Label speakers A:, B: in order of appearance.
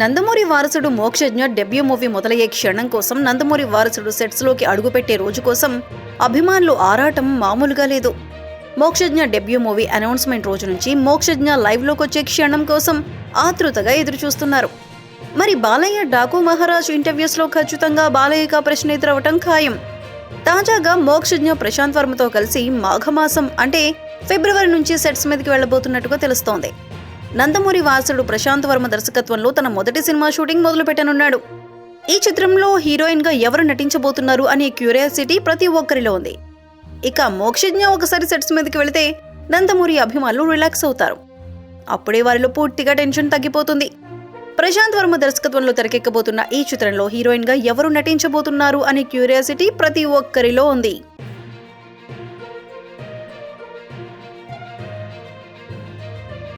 A: నందమూరి వారసుడు Mokshagna debut movie మొదలయ్యే క్షణం కోసం నందమూరి వారసుడు సెట్స్లోకి అడుగుపెట్టే రోజు కోసం అభిమానులు ఆరాటం మామూలుగా లేదు. మోక్షజ్ఞ డెబ్యూ మూవీ అనౌన్స్మెంట్ రోజు నుంచి మోక్షజ్ఞ లైవ్లోకి వచ్చే క్షణం కోసం ఆతృతగా ఎదురుచూస్తున్నారు. మరి బాలయ్య డాకు మహారాజ్ ఇంటర్వ్యూస్లో ఖచ్చితంగా బాలయ్యగా ప్రశ్న ఎదురవటం ఖాయం. తాజాగా మోక్షజ్ఞ ప్రశాంత్ వర్మతో కలిసి మాఘమాసం అంటే ఫిబ్రవరి నుంచి సెట్స్ మీదకి వెళ్ళబోతున్నట్టుగా తెలుస్తోంది. నందమూరి వాసుడు ప్రశాంత్ వర్మ దర్శకత్వంలో తన మొదటి సినిమా షూటింగ్ మొదలుపెట్టనున్నాడు. ఈ చిత్రంలో హీరోయిన్గా ఎవరు నటించబోతున్నారు అనే క్యూరియాసిటీ ప్రతి ఒక్కరిలో ఉంది. ఇక మోక్షజ్ఞ ఒకసారి సెట్స్ మీదకి వెళితే నందమూరి అభిమానులు రిలాక్స్ అవుతారు. అప్పుడే వారిలో పూర్తిగా టెన్షన్ తగ్గిపోతుంది. ప్రశాంత్ వర్మ దర్శకత్వంలో తెరకెక్కబోతున్న ఈ చిత్రంలో హీరోయిన్గా ఎవరు నటించబోతున్నారు అనే క్యూరియాసిటీ ప్రతి ఒక్కరిలో ఉంది.